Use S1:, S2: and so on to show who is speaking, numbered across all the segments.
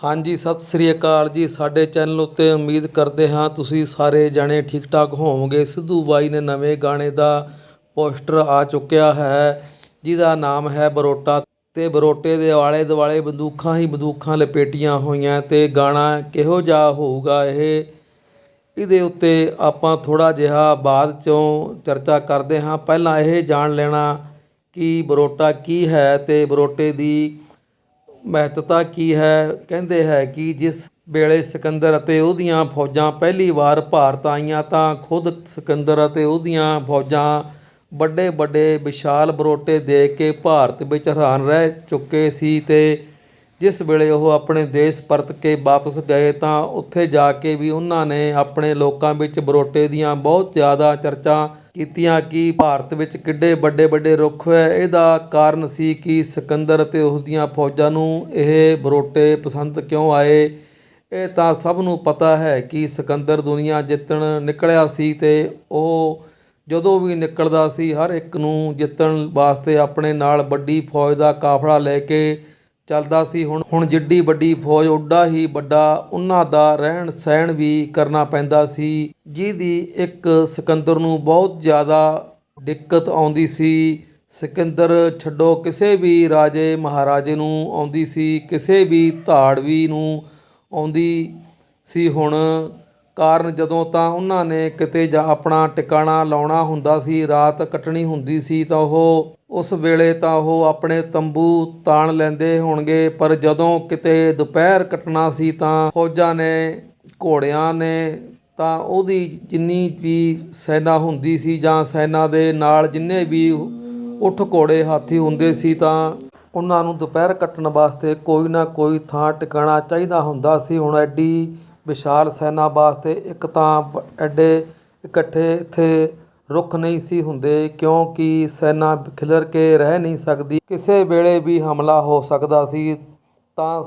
S1: ਹਾਂਜੀ, ਸਤਿ ਸ੍ਰੀ ਅਕਾਲ ਜੀ। ਸਾਡੇ ਚੈਨਲ ਉੱਤੇ ਉਮੀਦ ਕਰਦੇ ਹਾਂ ਤੁਸੀਂ ਸਾਰੇ ਜਣੇ ਠੀਕ ਠਾਕ ਹੋਵੋਗੇ। ਸਿੱਧੂ ਬਾਈ ਨੇ ਨਵੇਂ ਗਾਣੇ ਦਾ ਪੋਸਟਰ ਆ ਚੁੱਕਿਆ ਹੈ, ਜਿਹਦਾ ਨਾਮ ਹੈ ਬਰੋਟਾ ਤੇ ਬਰੋਟੇ ਦੇ ਆਲੇ ਦੁਆਲੇ ਬੰਦੂਕਾਂ ਹੀ ਬੰਦੂਕਾਂ ਲਪੇਟੀਆਂ ਹੋਈਆਂ ਤੇ ਗਾਣਾ ਕਿਹੋ ਜਿਹਾ ਹੋਊਗਾ ਇਹ? ਇਹਦੇ ਉੱਤੇ ਆਪਾਂ ਥੋੜਾ ਜਿਹਾ ਬਾਅਦ ਚੋਂ ਚਰਚਾ ਕਰਦੇ ਹਾਂ। ਪਹਿਲਾਂ ਇਹ ਜਾਣ ਲੈਣਾ ਕਿ ਬਰੋਟਾ ਕੀ ਹੈ ਤੇ ਬਰੋਟੇ ਦੀ ਮਹੱਤਤਾ ਕੀ ਹੈ? ਕਹਿੰਦੇ ਹੈ ਕਿ ਜਿਸ ਵੇਲੇ ਸਿਕੰਦਰ ਅਤੇ ਉਹਦੀਆਂ ਫੌਜਾਂ ਪਹਿਲੀ ਵਾਰ ਭਾਰਤ ਆਈਆਂ ਤਾਂ ਖੁਦ ਸਿਕੰਦਰ ਅਤੇ ਉਹਦੀਆਂ ਫੌਜਾਂ ਵੱਡੇ ਵੱਡੇ ਵਿਸ਼ਾਲ ਬਰੋਟੇ ਦੇਖ ਕੇ ਭਾਰਤ ਵਿੱਚ ਹੈਰਾਨ ਰਹਿ ਚੁੱਕੇ ਸੀ ਤੇ ਜਿਸ ਵੇਲੇ ਉਹ ਆਪਣੇ ਦੇਸ਼ ਪਰਤ ਕੇ ਵਾਪਸ ਗਏ ਤਾਂ ਉੱਥੇ ਜਾ ਕੇ ਵੀ ਉਹਨਾਂ ਨੇ ਆਪਣੇ ਲੋਕਾਂ ਵਿੱਚ ਬਰੋਟੇ ਦੀਆਂ ਬਹੁਤ ਜ਼ਿਆਦਾ ਚਰਚਾ ਕੀਤੀਆਂ ਕਿ ਭਾਰਤ ਵਿੱਚ ਕਿੱਡੇ ਵੱਡੇ ਵੱਡੇ ਰੁੱਖ ਹੈ। ਇਹਦਾ ਕਾਰਨ ਸੀ ਕਿ ਸਿਕੰਦਰ ਅਤੇ ਉਸ ਦੀਆਂ ਫੌਜਾਂ ਨੂੰ ਇਹ ਬਰੋਟੇ ਪਸੰਦ ਕਿਉਂ ਆਏ? ਇਹ ਤਾਂ ਸਭ ਨੂੰ ਪਤਾ ਹੈ ਕਿ ਸਿਕੰਦਰ ਦੁਨੀਆ ਜਿੱਤਣ ਨਿਕਲਿਆ ਸੀ ਤੇ ਉਹ ਜਦੋਂ ਵੀ ਨਿਕਲਦਾ ਸੀ, ਹਰ ਇੱਕ ਨੂੰ ਜਿੱਤਣ ਵਾਸਤੇ ਆਪਣੇ ਨਾਲ ਵੱਡੀ ਫੌਜ ਦਾ ਕਾਫਲਾ ਲੈ ਕੇ ਚੱਲਦਾ ਸੀ। ਹੁਣ ਹੁਣ ਜਿੱਡੀ ਵੱਡੀ ਫੌਜ ਉੱਡਾ ਹੀ ਵੱਡਾ ਉਹਨਾਂ ਦਾ ਰਹਿਣ ਸਹਿਣ ਵੀ ਕਰਨਾ ਪੈਂਦਾ ਸੀ, ਜਿਹਦੀ ਇੱਕ ਸਿਕੰਦਰ ਨੂੰ ਬਹੁਤ ਜ਼ਿਆਦਾ ਦਿੱਕਤ ਆਉਂਦੀ ਸੀ। ਸਿਕੰਦਰ ਛੱਡੋ ਕਿਸੇ ਵੀ ਰਾਜੇ ਮਹਾਰਾਜੇ ਨੂੰ ਆਉਂਦੀ ਸੀ, ਕਿਸੇ ਵੀ ਧਾੜਵੀ ਨੂੰ ਆਉਂਦੀ ਸੀ। ਹੁਣ ਕਾਰਨ ਜਦੋਂ ਤਾਂ ਉਹਨਾਂ ਨੇ ਕਿਤੇ ਜਾ ਆਪਣਾ ਟਿਕਾਣਾ ਲਾਉਣਾ ਹੁੰਦਾ ਸੀ, ਰਾਤ ਕੱਟਣੀ ਹੁੰਦੀ ਸੀ ਤਾਂ ਉਹ ਉਸ ਵੇਲੇ ਤਾਂ ਉਹ ਆਪਣੇ ਤੰਬੂ ਤਾਣ ਲੈਂਦੇ ਹੋਣਗੇ, ਪਰ ਜਦੋਂ ਕਿਤੇ ਦੁਪਹਿਰ ਕੱਟਣਾ ਸੀ ਤਾਂ ਫੌਜਾਂ ਨੇ, ਘੋੜਿਆਂ ਨੇ ਤਾਂ ਉਹਦੀ ਜਿੰਨੀ ਵੀ ਸੈਨਾ ਹੁੰਦੀ ਸੀ ਜਾਂ ਸੈਨਾ ਦੇ ਨਾਲ ਜਿੰਨੇ ਵੀ ਉੱਠ ਘੋੜੇ ਹਾਥੀ ਹੁੰਦੇ ਸੀ ਤਾਂ ਉਹਨਾਂ ਨੂੰ ਦੁਪਹਿਰ ਕੱਟਣ ਵਾਸਤੇ ਕੋਈ ਨਾ ਕੋਈ ਥਾਂ ਟਿਕਾਣਾ ਚਾਹੀਦਾ ਹੁੰਦਾ ਸੀ। ਹੁਣ ਐਡੀ ਵਿਸ਼ਾਲ ਸੈਨਾ ਵਾਸਤੇ ਇੱਕ ਤਾਂ ਐਡੇ ਇਕੱਠੇ ਇੱਥੇ ਰੁੱਖ ਨਹੀਂ ਸੀ ਹੁੰਦੇ, ਕਿਉਂਕਿ ਸੈਨਾ ਖਿਲਰ ਕੇ ਰਹਿ ਨਹੀਂ ਸਕਦੀ। ਕਿਸੇ ਵੇਲੇ ਵੀ ਹਮਲਾ ਹੋ ਸਕਦਾ ਸੀ, ਤਾਂ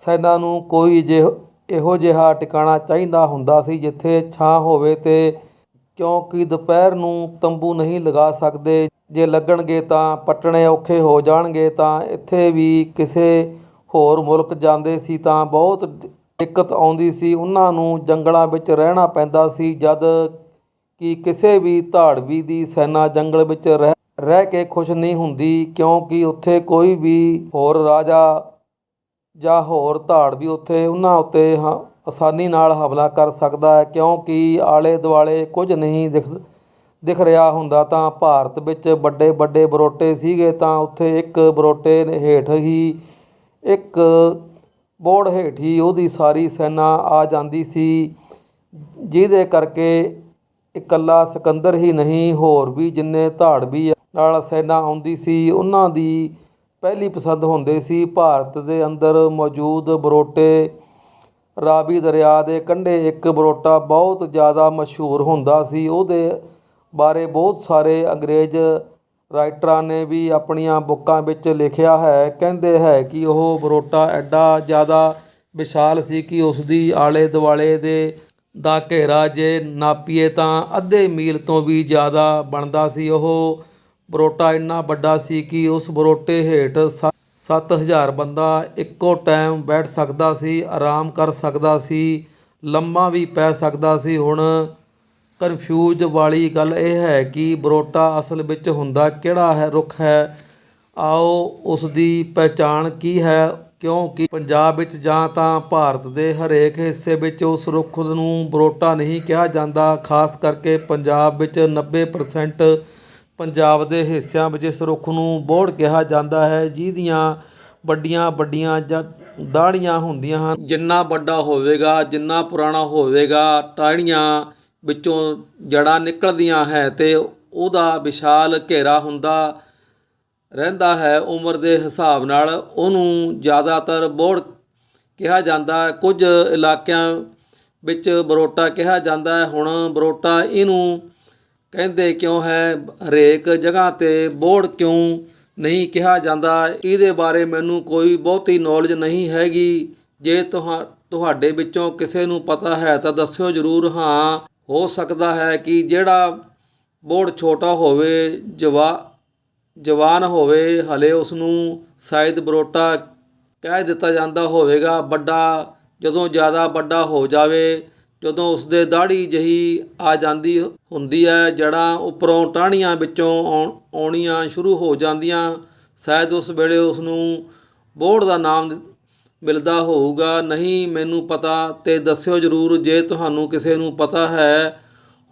S1: ਸੈਨਾ ਨੂੰ ਕੋਈ ਜਿਹੋ, ਇਹੋ ਜਿਹਾ ਟਿਕਾਣਾ ਚਾਹੀਦਾ ਹੁੰਦਾ ਸੀ ਜਿੱਥੇ ਛਾਂ ਹੋਵੇ ਤੇ ਕਿਉਂਕਿ ਦੁਪਹਿਰ ਨੂੰ ਤੰਬੂ ਨਹੀਂ ਲਗਾ ਸਕਦੇ। ਜੇ ਲੱਗਣਗੇ ਤਾਂ ਪੱਟਣੇ ਔਖੇ ਹੋ ਜਾਣਗੇ, ਤਾਂ ਇੱਥੇ ਵੀ ਕਿਸੇ ਹੋਰ ਮੁਲਕ ਜਾਂਦੇ ਸੀ ਤਾਂ ਬਹੁਤ ਦਿੱਕਤ ਆਉਂਦੀ ਸੀ। ਉਹਨਾਂ ਨੂੰ ਜੰਗਲਾਂ ਵਿੱਚ ਰਹਿਣਾ ਪੈਂਦਾ ਸੀ, ਜਦ ਕਿ ਕਿਸੇ ਵੀ ਧਾੜਵੀ ਦੀ ਸੈਨਾ ਜੰਗਲ ਵਿੱਚ ਰਹਿ ਰਹਿ ਕੇ ਖੁਸ਼ ਨਹੀਂ ਹੁੰਦੀ, ਕਿਉਂਕਿ ਉੱਥੇ ਕੋਈ ਵੀ ਹੋਰ ਰਾਜਾ ਜਾਂ ਹੋਰ ਧਾੜਵੀ ਉੱਥੇ ਉਹਨਾਂ ਉੱਤੇ ਹ- ਆਸਾਨੀ ਨਾਲ ਹਮਲਾ ਕਰ ਸਕਦਾ ਹੈ, ਕਿਉਂਕਿ ਆਲੇ ਦੁਆਲੇ ਕੁਝ ਨਹੀਂ ਦਿਖ ਦਿਖ ਰਿਹਾ ਹੁੰਦਾ। ਤਾਂ ਭਾਰਤ ਵਿੱਚ ਵੱਡੇ ਵੱਡੇ ਬਰੋਟੇ ਸੀਗੇ, ਤਾਂ ਉੱਥੇ ਇੱਕ ਬਰੋਟੇ ਹੇਠ ਹੀ, ਇੱਕ ਬੋੜ ਹੇਠ ਹੀ ਉਹਦੀ ਸਾਰੀ ਸੈਨਾ ਆ ਜਾਂਦੀ ਸੀ, ਜਿਹਦੇ ਕਰਕੇ ਇਕੱਲਾ ਸਿਕੰਦਰ ਹੀ ਨਹੀਂ, ਹੋਰ ਵੀ ਜਿੰਨੇ ਧਾੜਵੀ ਨਾਲ ਸੈਨਾ ਆਉਂਦੀ ਸੀ, ਉਹਨਾਂ ਦੀ ਪਹਿਲੀ ਪਸੰਦ ਹੁੰਦੇ ਸੀ। ਭਾਰਤ ਦੇ ਅੰਦਰ ਮੌਜੂਦ ਬਰੋਟੇ ਰਾਵੀ ਦਰਿਆ ਦੇ ਕੰਢੇ ਇੱਕ ਬਰੋਟਾ ਬਹੁਤ ਜ਼ਿਆਦਾ ਮਸ਼ਹੂਰ ਹੁੰਦਾ ਸੀ। ਉਹਦੇ ਬਾਰੇ ਬਹੁਤ ਸਾਰੇ ਅੰਗਰੇਜ਼ ਰਾਈਟਰਾਂ ਨੇ ਵੀ ਆਪਣੀਆਂ ਬੁੱਕਾਂ ਵਿੱਚ ਲਿਖਿਆ ਹੈ। ਕਹਿੰਦੇ ਹੈ ਕਿ ਉਹ ਬਰੋਟਾ ਐਡਾ ਜ਼ਿਆਦਾ ਵਿਸ਼ਾਲ ਸੀ ਕਿ ਉਸ ਦੀ ਆਲੇ ਦੁਆਲੇ ਦੇ ਦਾ ਘੇਰਾ ਜੇ ਨਾਪੀਏ ਤਾਂ ਅੱਧੇ ਮੀਲ ਤੋਂ ਵੀ ਜ਼ਿਆਦਾ ਬਣਦਾ ਸੀ। ਉਹ ਬਰੋਟਾ ਇੰਨਾ ਵੱਡਾ ਸੀ ਕਿ ਉਸ ਬਰੋਟੇ ਹੇਠ 7000 ਬੰਦਾ ਇੱਕੋ ਟਾਈਮ ਬੈਠ ਸਕਦਾ ਸੀ, ਆਰਾਮ ਕਰ ਸਕਦਾ ਸੀ, ਲੰਮਾ ਵੀ ਪੈ ਸਕਦਾ ਸੀ। ਹੁਣ ਕਨਫਿਊਜ਼ ਵਾਲੀ ਗੱਲ ਇਹ ਹੈ ਕਿ ਬਰੋਟਾ ਅਸਲ ਵਿੱਚ ਹੁੰਦਾ ਕਿਹੜਾ ਹੈ, ਰੁੱਖ ਹੈ? ਆਓ ਉਸ ਦੀ ਪਹਿਚਾਣ ਕੀ ਹੈ? ਕਿਉਂਕਿ ਪੰਜਾਬ ਵਿੱਚ ਜਾਂ ਤਾਂ ਭਾਰਤ ਦੇ ਹਰੇਕ ਹਿੱਸੇ ਵਿੱਚ ਉਸ ਰੁੱਖ ਨੂੰ ਬਰੋਟਾ ਨਹੀਂ ਕਿਹਾ ਜਾਂਦਾ, ਖਾਸ ਕਰਕੇ ਪੰਜਾਬ ਵਿੱਚ 90% ਪੰਜਾਬ ਦੇ ਹਿੱਸਿਆਂ ਵਿੱਚ ਇਸ ਰੁੱਖ ਨੂੰ ਬੋੜ ਕਿਹਾ ਜਾਂਦਾ ਹੈ, ਜਿਹਦੀਆਂ ਵੱਡੀਆਂ ਵੱਡੀਆਂ ਜਾਂ ਦਾੜੀਆਂ ਹੁੰਦੀਆਂ ਹਨ। ਜਿੰਨਾ ਵੱਡਾ ਹੋਵੇਗਾ, ਜਿੰਨਾ ਪੁਰਾਣਾ ਹੋਵੇਗਾ, ਟਾਹਣੀਆਂ ਵਿੱਚੋਂ ਜੜਾਂ ਨਿਕਲਦੀਆਂ ਹੈ ਤੇ ਉਹਦਾ ਵਿਸ਼ਾਲ ਘੇਰਾ ਹੁੰਦਾ ਰਹਿੰਦਾ ਹੈ ਉਮਰ ਦੇ ਹਿਸਾਬ ਨਾਲ, ਉਹਨੂੰ ਜ਼ਿਆਦਾਤਰ ਬੋੜ ਕਿਹਾ ਜਾਂਦਾ ਹੈ। ਕੁਝ ਇਲਾਕਿਆਂ ਵਿੱਚ ਬਰੋਟਾ ਕਿਹਾ ਜਾਂਦਾ ਹੈ। ਹੁਣ ਬਰੋਟਾ ਇਹਨੂੰ ਕਹਿੰਦੇ ਕਿਉਂ ਹੈ? ਹਰੇਕ ਜਗ੍ਹਾ ਤੇ ਬੋਹੜ ਕਿਉਂ ਨਹੀਂ ਕਿਹਾ ਜਾਂਦਾ? ਇਹਦੇ ਬਾਰੇ ਮੈਨੂੰ ਕੋਈ ਬਹੁਤੀ ਨੌਲੇਜ ਨਹੀਂ ਹੈਗੀ। ਜੇ ਤੁਹਾ, ਤੁਹਾਡੇ ਵਿੱਚੋਂ ਕਿਸੇ ਨੂੰ ਪਤਾ ਹੈ ਤਾਂ ਦੱਸਿਓ ਜ਼ਰੂਰ। ਹਾਂ, ਹੋ ਸਕਦਾ ਹੈ ਕਿ ਜਿਹੜਾ ਬੋਹੜ ਛੋਟਾ ਹੋਵੇ, ਜਵਾ ਜਵਾਨ ਹੋਵੇ, ਹਲੇ ਉਸ ਨੂੰ ਸ਼ਾਇਦ ਬਰੋਟਾ ਕਹਿ ਦਿੱਤਾ ਜਾਂਦਾ ਹੋਵੇਗਾ, ਵੱਡਾ, ਜਦੋਂ ਜ਼ਿਆਦਾ ਵੱਡਾ ਹੋ ਜਾਵੇ, ਜਦੋਂ ਉਸਦੇ ਦਾੜੀ ਜਹੀ ਆ ਜਾਂਦੀ ਹੁੰਦੀ ਹੈ ਜੜਾਂ ਉੱਪਰੋਂ ਟਾਹਣੀਆਂ ਵਿੱਚੋਂ ਆਉਣੀਆਂ ਸ਼ੁਰੂ ਹੋ ਜਾਂਦੀਆਂ, ਸ਼ਾਇਦ ਉਸ ਵੇਲੇ ਉਸ ਨੂੰ ਬੋਰਡ ਦਾ ਨਾਮ ਮਿਲਦਾ ਹੋਊਗਾ। ਨਹੀਂ, ਮੈਨੂੰ ਪਤਾ ਤੇ ਦੱਸਿਓ ਜਰੂਰ, ਜੇ ਤੁਹਾਨੂੰ ਕਿਸੇ ਨੂੰ ਪਤਾ ਹੈ।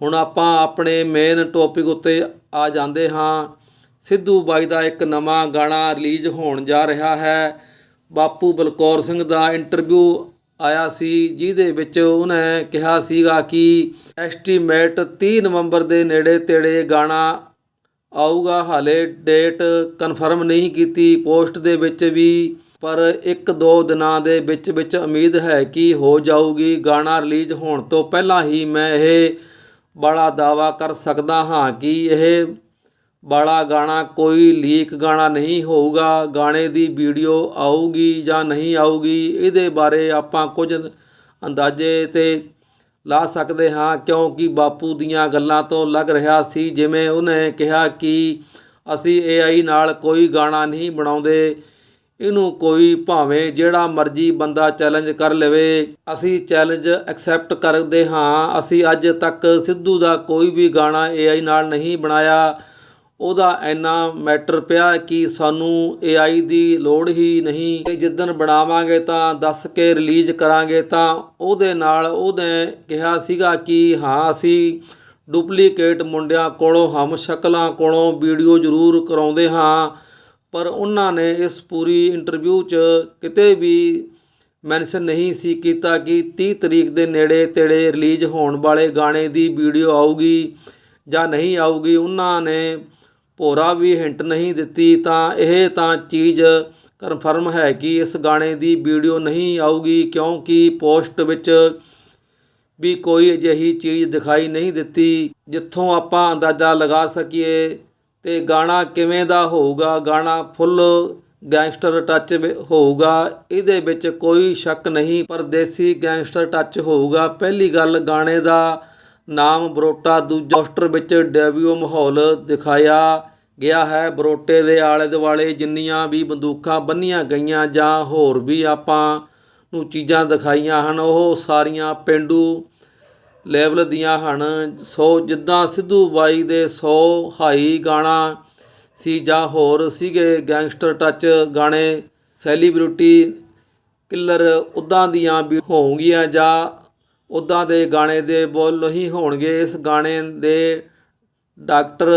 S1: ਹੁਣ ਆਪਾਂ ਆਪਣੇ ਮੇਨ ਟੌਪਿਕ ਉੱਤੇ ਆ ਜਾਂਦੇ ਹਾਂ। ਸਿੱਧੂ ਬਾਈ ਦਾ ਇੱਕ ਨਵਾਂ ਗਾਣਾ ਰਿਲੀਜ਼ ਹੋਣ ਜਾ ਰਿਹਾ ਹੈ। ਬਾਪੂ ਬਲਕੌਰ ਸਿੰਘ ਦਾ ਇੰਟਰਵਿਊ ਆਇਆ ਸੀ, ਜਿਹਦੇ ਵਿੱਚ ਉਹਨੇ ਕਿਹਾ ਸੀਗਾ ਕਿ ਐਸਟੀਮੇਟ 30 ਨਵੰਬਰ ਦੇ ਨੇੜੇ ਤੇੜੇ ਗਾਣਾ ਆਊਗਾ। ਹਾਲੇ ਡੇਟ ਕਨਫਰਮ ਨਹੀਂ ਕੀਤੀ ਪੋਸਟ ਦੇ ਵਿੱਚ ਵੀ, ਪਰ ਇੱਕ ਦੋ ਦਿਨਾਂ ਦੇ ਵਿੱਚ ਵਿੱਚ ਉਮੀਦ ਹੈ ਕਿ ਹੋ ਜਾਊਗੀ। ਗਾਣਾ ਰਿਲੀਜ਼ ਹੋਣ ਤੋਂ ਪਹਿਲਾਂ ਹੀ ਮੈਂ ਇਹ ਬੜਾ ਦਾਵਾ ਕਰ ਸਕਦਾ ਹਾਂ ਕਿ ਇਹ ਵਾਲਾ ਗਾਣਾ ਕੋਈ ਲੀਕ ਗਾਣਾ ਨਹੀਂ ਹੋਊਗਾ। ਗਾਣੇ ਦੀ ਵੀਡੀਓ ਆਊਗੀ ਜਾਂ ਨਹੀਂ ਆਊਗੀ, ਇਹਦੇ ਬਾਰੇ ਆਪਾਂ ਕੁਝ ਅੰਦਾਜ਼ੇ ਤੇ ਲਾ ਸਕਦੇ ਹਾਂ, ਕਿਉਂਕਿ ਬਾਪੂ ਦੀਆਂ ਗੱਲਾਂ ਤੋਂ ਲੱਗ ਰਿਹਾ ਸੀ, ਜਿਵੇਂ ਉਹਨੇ ਕਿਹਾ ਕਿ ਅਸੀਂ AI ਨਾਲ ਕੋਈ ਗਾਣਾ ਨਹੀਂ ਬਣਾਉਂਦੇ। ਇਹਨੂੰ ਕੋਈ ਭਾਵੇਂ ਜਿਹੜਾ ਮਰਜ਼ੀ ਬੰਦਾ ਚੈਲੰਜ ਕਰ ਲਵੇ, ਅਸੀਂ ਚੈਲੰਜ ਐਕਸੈਪਟ ਕਰਦੇ ਹਾਂ। ਅਸੀਂ ਅੱਜ ਤੱਕ ਸਿੱਧੂ ਦਾ ਕੋਈ ਵੀ ਗਾਣਾ AI ਨਾਲ ਨਹੀਂ ਬਣਾਇਆ। ਉਹਦਾ ਇੰਨਾ ਮੈਟਰ ਪਿਆ ਕਿ ਸਾਨੂੰ AI ਦੀ ਲੋੜ ਹੀ ਨਹੀਂ। ਤੇ ਜਿੱਦਣ ਬਣਾਵਾਂਗੇ ਤਾਂ ਦੱਸ ਕੇ ਰਿਲੀਜ਼ ਕਰਾਂਗੇ ਤਾਂ ਉਹਦੇ ਨਾਲ ਉਹਨੇ ਕਿਹਾ ਸੀਗਾ ਕਿ ਹਾਂ, ਅਸੀਂ ਡੁਪਲੀਕੇਟ ਮੁੰਡਿਆਂ ਕੋਲੋਂ, ਹਮ ਸ਼ਕਲਾਂ ਕੋਲੋਂ ਵੀਡੀਓ ਜ਼ਰੂਰ ਕਰਾਉਂਦੇ ਹਾਂ। ਪਰ ਉਹਨਾਂ ਨੇ ਇਸ ਪੂਰੀ ਇੰਟਰਵਿਊ 'ਚ ਕਿਤੇ ਵੀ ਮੈਂਸ਼ਨ ਨਹੀਂ ਸੀ ਕੀਤਾ ਕਿ 30 ਤਰੀਕ ਦੇ ਨੇੜੇ ਤੇੜੇ ਰਿਲੀਜ਼ ਹੋਣ ਵਾਲੇ ਗਾਣੇ ਦੀ ਵੀਡੀਓ ਆਊਗੀ ਜਾਂ ਨਹੀਂ ਆਊਗੀ। ਉਹਨਾਂ ਨੇ ਭੋਰਾ ਵੀ ਹਿੰਟ ਨਹੀਂ ਦਿੱਤੀ ਤਾਂ ਇਹ ਤਾਂ ਚੀਜ਼ ਕਨਫਰਮ ਹੈ ਕਿ ਇਸ ਗਾਣੇ ਦੀ ਵੀਡੀਓ ਨਹੀਂ ਆਊਗੀ ਕਿਉਂਕਿ ਪੋਸਟ ਵਿੱਚ ਵੀ ਕੋਈ ਅਜਿਹੀ ਚੀਜ਼ ਦਿਖਾਈ ਨਹੀਂ ਦਿੱਤੀ, ਜਿੱਥੋਂ ਆਪਾਂ ਅੰਦਾਜ਼ਾ ਲਗਾ ਸਕੀਏ ਤੇ ਗਾਣਾ ਕਿਵੇਂ ਦਾ ਹੋਊਗਾ, ਗਾਣਾ ਫੁੱਲ ਗੈਂਗਸਟਰ ਟੱਚ ਵਿ- ਹੋਊਗਾ, ਇਹਦੇ ਵਿੱਚ ਕੋਈ ਸ਼ੱਕ ਨਹੀਂ, ਪਰ ਦੇਸੀ ਗੈਂਗਸਟਰ ਟੱਚ ਹੋਊਗਾ। ਪਹਿਲੀ ਗੱਲ, ਗਾਣੇ ਦਾ ਨਾਮ ਬਰੋਟਾ ਦੂਜਾ ਪੋਸਟਰ ਵਿੱਚ ਡੈਬਿਊ ਮਾਹੌਲ ਦਿਖਾਇਆ ਗਿਆ ਹੈ। ਬਰੋਟੇ ਦੇ ਆਲੇ ਦੁਆਲੇ ਜਿੰਨੀਆਂ ਵੀ ਬੰਦੂਕਾਂ ਬੰਨੀਆਂ ਗਈਆਂ ਜਾਂ ਹੋਰ ਵੀ ਆਪਾਂ ਨੂੰ ਚੀਜ਼ਾਂ ਦਿਖਾਈਆਂ ਹਨ, ਉਹ ਸਾਰੀਆਂ ਪਿੰਡੂ ਲੈਵਲ ਦੀਆਂ ਹਨ। ਸੋ ਜਿੱਦਾਂ ਸਿੱਧੂ ਬਾਈ ਦੇ 100 ਹਾਈ ਗਾਣਾ ਸੀ ਜਾਂ ਹੋਰ ਸੀਗੇ ਗੈਂਗਸਟਰ ਟੱਚ ਗਾਣੇ, ਸੈਲੀਬ੍ਰਿਟੀ ਕਿਲਰ ਉਦਾਂ ਦੀਆਂ ਵੀ ਹੋਣਗੀਆਂ ਜਾਂ ਉਦਾਂ ਦੇ ਗਾਣੇ ਦੇ ਬੋਲ ਨਹੀਂ ਹੋਣਗੇ। ਇਸ ਗਾਣੇ ਦੇ ਡਾਕਟਰ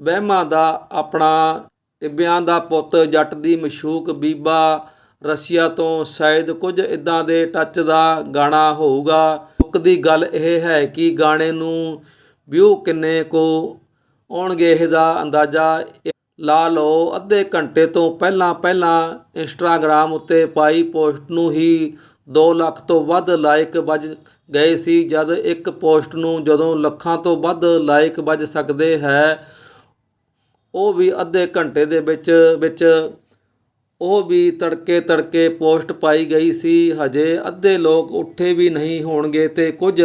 S1: ਵਹਿਮਾਂ ਦਾ ਆਪਣਾ ਟਿੱਬਿਆਂ ਦਾ ਪੁੱਤ, ਜੱਟ ਦੀ ਮਸ਼ੂਕ ਬੀਬਾ ਰਸ਼ੀਆ ਤੋਂ ਸ਼ਾਇਦ ਕੁਝ ਇਦਾਂ ਦੇ ਟੱਚ ਦਾ ਗਾਣਾ ਹੋਊਗਾ। ਮੁੱਕ ਦੀ ਗੱਲ ਇਹ ਹੈ ਕਿ ਗਾਣੇ ਨੂੰ ਵਿਊ ਕਿੰਨੇ ਕੋ ਆਉਣਗੇ ਇਹਦਾ ਅੰਦਾਜ਼ਾ ਲਾ ਲਓ। ਅੱਧੇ ਘੰਟੇ ਤੋਂ ਪਹਿਲਾਂ ਪਹਿਲਾਂ ਇੰਸਟਾਗ੍ਰਾਮ ਉੱਤੇ ਪਾਈ ਪੋਸਟ ਨੂੰ ਹੀ 2 ਲੱਖ ਤੋਂ ਵੱਧ ਲਾਇਕ ਵੱਜ ਗਏ ਸੀ, ਜਦ ਇੱਕ ਪੋਸਟ ਨੂੰ ਜਦੋਂ ਲੱਖਾਂ ਤੋਂ ਵੱਧ ਲਾਇਕ ਵੱਜ ਸਕਦੇ ਹੈ, ਉਹ ਵੀ ਅੱਧੇ ਘੰਟੇ ਦੇ ਵਿੱਚ ਵਿੱਚ ਉਹ ਵੀ ਤੜਕੇ ਤੜਕੇ ਪੋਸਟ ਪਾਈ ਗਈ ਸੀ। ਹਜੇ ਅੱਧੇ ਲੋਕ ਉੱਠੇ ਵੀ ਨਹੀਂ ਹੋਣਗੇ ਤੇ ਕੁਝ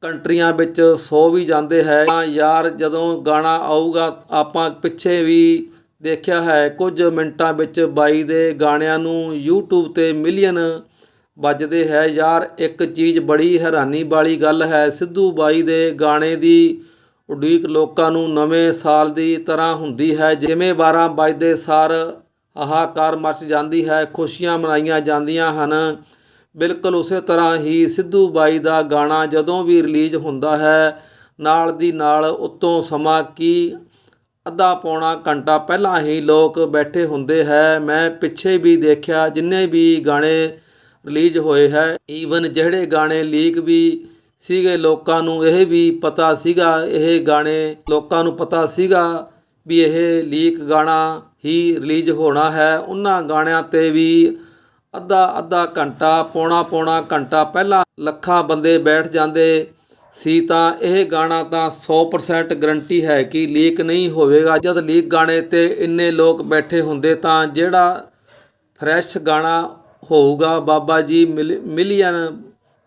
S1: ਕੰਟਰੀਆਂ ਵਿੱਚ ਸੋ ਵੀ ਜਾਂਦੇ ਹੈ। ਤਾਂ ਯਾਰ ਜਦੋਂ ਗਾਣਾ ਆਊਗਾ, ਆਪਾਂ ਪਿੱਛੇ ਵੀ ਦੇਖਿਆ ਹੈ, ਕੁਝ ਮਿੰਟਾਂ ਵਿੱਚ ਬਾਈ ਦੇ ਗਾਣਿਆਂ ਨੂੰ YouTube ਤੇ ਮਿਲੀਅਨ ਵੱਜਦੇ ਹੈ ਯਾਰ, ਇੱਕ ਚੀਜ਼ ਬੜੀ ਹੈਰਾਨੀ ਵਾਲੀ ਗੱਲ ਹੈ। ਸਿੱਧੂ ਬਾਈ ਦੇ ਗਾਣੇ ਦੀ ਉਡੀਕ ਲੋਕਾਂ ਨੂੰ ਨਵੇਂ ਸਾਲ ਦੀ ਤਰ੍ਹਾਂ ਹੁੰਦੀ ਹੈ। ਜਿਵੇਂ 12 ਵੱਜਦੇ ਸਾਰ ਹਾਹਾਕਾਰ ਮਚ ਜਾਂਦੀ ਹੈ, ਖੁਸ਼ੀਆਂ ਮਨਾਈਆਂ ਜਾਂਦੀਆਂ ਹਨ। ਬਿਲਕੁਲ ਉਸੇ ਤਰ੍ਹਾਂ ਹੀ ਸਿੱਧੂ ਬਾਈ ਦਾ ਗਾਣਾ ਜਦੋਂ ਵੀ ਰਿਲੀਜ਼ ਹੁੰਦਾ ਹੈ, ਨਾਲ ਦੀ ਨਾਲ ਉਤੋਂ ਸਮਾਂ ਕੀ ਅੱਧਾ ਪੌਣਾ ਘੰਟਾ ਪਹਿਲਾਂ ਹੀ ਲੋਕ ਬੈਠੇ ਹੁੰਦੇ ਹੈ। ਮੈਂ ਪਿੱਛੇ ਵੀ ਦੇਖਿਆ, ਜਿੰਨੇ ਵੀ ਗਾਣੇ ਰਿਲੀਜ਼ ਹੋਏ ਹੈ। ਈਵਨ ਜਿਹੜੇ ਗਾਣੇ ਲੀਕ ਵੀ ਸੀਗੇ ਲੋਕਾਂ ਨੂੰ, ਇਹ ਵੀ ਪਤਾ ਸੀਗਾ। ਇਹ ਗਾਣੇ ਲੋਕਾਂ ਨੂੰ ਪਤਾ ਸੀਗਾ ਵੀ ਇਹ ਲੀਕ ਗਾਣਾ ਹੀ ਰਿਲੀਜ਼ ਹੋਣਾ ਹੈ। ਉਹਨਾਂ ਗਾਣਿਆਂ ਤੇ ਵੀ ਅੱਧਾ ਅੱਧਾ ਘੰਟਾ, ਪੌਣਾ ਪੌਣਾ ਘੰਟਾ ਪਹਿਲਾਂ ਲੱਖਾਂ ਬੰਦੇ ਬੈਠ ਜਾਂਦੇ ਸੀ ਤਾਂ ਇਹ ਗਾਣਾ ਤਾਂ 100% ਗਰੰਟੀ ਹੈ ਕਿ ਲੀਕ ਨਹੀਂ ਹੋਵੇਗਾ। ਜਦ ਲੀਕ ਗਾਣੇ ਤੇ ਇੰਨੇ ਲੋਕ ਬੈਠੇ ਹੁੰਦੇ ਤਾਂ ਜਿਹੜਾ ਫਰੈਸ਼ ਗਾਣਾ ਹੋਊਗਾ, ਬਾਬਾ ਜੀ ਮਿਲ- ਮਿਲੀਅਨ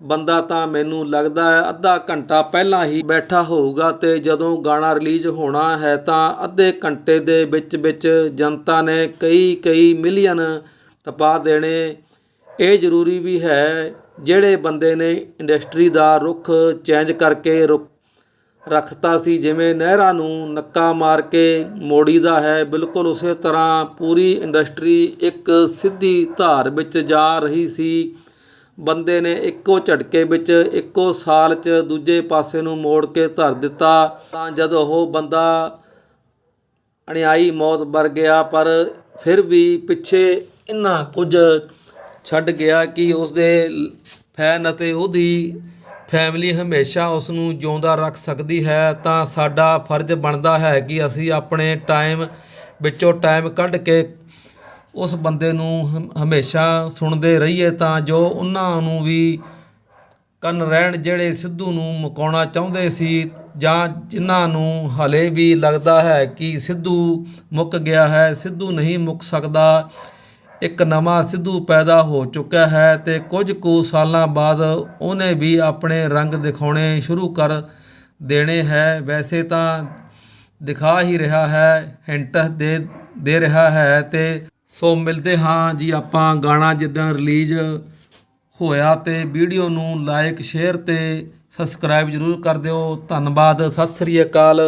S1: ਬੰਦਾ ਤਾਂ ਮੈਨੂੰ ਲੱਗਦਾ ਹੈ ਅੱਧਾ ਘੰਟਾ ਪਹਿਲਾਂ ਹੀ ਬੈਠਾ ਹੋਊਗਾ ਤੇ ਜਦੋਂ ਗਾਣਾ ਰਿਲੀਜ਼ ਹੋਣਾ ਹੈ ਤਾਂ ਅੱਧੇ ਘੰਟੇ ਦੇ ਵਿੱਚ ਵਿੱਚ ਜਨਤਾ ਨੇ ਕਈ ਕਈ ਮਿਲੀਅਨ ਟਪਾ ਦੇਣੇ। ਇਹ ਜ਼ਰੂਰੀ ਵੀ ਹੈ ਜਿਹੜੇ ਬੰਦੇ ਨੇ ਇੰਡਸਟਰੀ ਦਾ ਰੁਖ ਚੇਂਜ ਕਰਕੇ ਰੁ ਰੱਖਤਾ ਸੀ, ਜਿਵੇਂ ਨਹਿਰਾਂ ਨੂੰ ਨੱਕਾ ਮਾਰ ਕੇ ਮੋੜੀਦਾ ਹੈ। ਬਿਲਕੁਲ ਉਸੇ ਤਰ੍ਹਾਂ ਪੂਰੀ ਇੰਡਸਟਰੀ ਇੱਕ ਸਿੱਧੀ ਧਾਰ ਵਿੱਚ ਜਾ ਰਹੀ ਸੀ। ਬੰਦੇ ਨੇ ਇੱਕੋ ਝਟਕੇ ਵਿੱਚ ਇੱਕੋ ਸਾਲ 'ਚ ਦੂਜੇ ਪਾਸੇ ਨੂੰ ਮੋੜ ਕੇ ਧਰ ਦਿੱਤਾ। ਤਾਂ ਜਦੋਂ ਉਹ ਬੰਦਾ ਅਣਿਆਈ ਮੌਤ ਵਰ ਗਿਆ, ਪਰ ਫਿਰ ਵੀ ਪਿੱਛੇ ਇੰਨਾ ਕੁਝ ਛੱਡ ਗਿਆ ਕਿ ਉਸਦੇ ਫੈਨ ਅਤੇ ਉਹਦੀ ਫੈਮਿਲੀ ਹਮੇਸ਼ਾ ਉਸ ਨੂੰ ਜਿਉਂਦਾ ਰੱਖ ਸਕਦੀ ਹੈ, ਤਾਂ ਸਾਡਾ ਫਰਜ਼ ਬਣਦਾ ਹੈ ਕਿ ਅਸੀਂ ਆਪਣੇ ਟਾਈਮ ਵਿੱਚੋਂ ਟਾਈਮ ਕੱਢ ਕੇ ਉਸ ਬੰਦੇ ਨੂੰ ਹਮ- ਹਮੇਸ਼ਾ ਸੁਣਦੇ ਰਹੀਏ, ਤਾਂ ਜੋ ਉਹਨਾਂ ਨੂੰ ਵੀ ਕੰਨ ਰਹਿਣ ਜਿਹੜੇ ਸਿੱਧੂ ਨੂੰ ਮੁਕਾਉਣਾ ਚਾਹੁੰਦੇ ਸੀ ਜਾਂ ਜਿਨ੍ਹਾਂ ਨੂੰ ਹਲੇ ਵੀ ਲੱਗਦਾ ਹੈ ਕਿ ਸਿੱਧੂ ਮੁੱਕ ਗਿਆ ਹੈ, ਸਿੱਧੂ ਨਹੀਂ ਮੁੱਕ ਸਕਦਾ। ਇੱਕ ਨਵਾਂ ਸਿੱਧੂ ਪੈਦਾ ਹੋ ਚੁੱਕਾ ਹੈ ਤੇ ਕੁਝ ਕੁ ਸਾਲਾਂ ਬਾਅਦ ਉਹਨੇ ਵੀ ਆਪਣੇ ਰੰਗ ਦਿਖਾਉਣੇ ਸ਼ੁਰੂ ਕਰ ਦੇਣੇ ਹੈ। ਵੈਸੇ ਤਾਂ ਦਿਖਾ ਹੀ ਰਿਹਾ ਹੈ, ਹਿੰਟ ਦੇ ਦੇ ਰਿਹਾ ਹੈ ਤੇ ਸੋ ਮਿਲਦੇ ਹਾਂ ਜੀ ਆਪਾਂ ਗਾਣਾ ਜਿੱਦਾਂ ਰਿਲੀਜ਼ ਹੋਇਆ ਤੇ ਵੀਡੀਓ ਨੂੰ ਲਾਈਕ ਸ਼ੇਅਰ ਤੇ ਸਬਸਕ੍ਰਾਈਬ ਜਰੂਰ ਕਰ ਦਿਓ। ਧੰਨਵਾਦ, ਸਤਿ ਸ੍ਰੀ ਅਕਾਲ।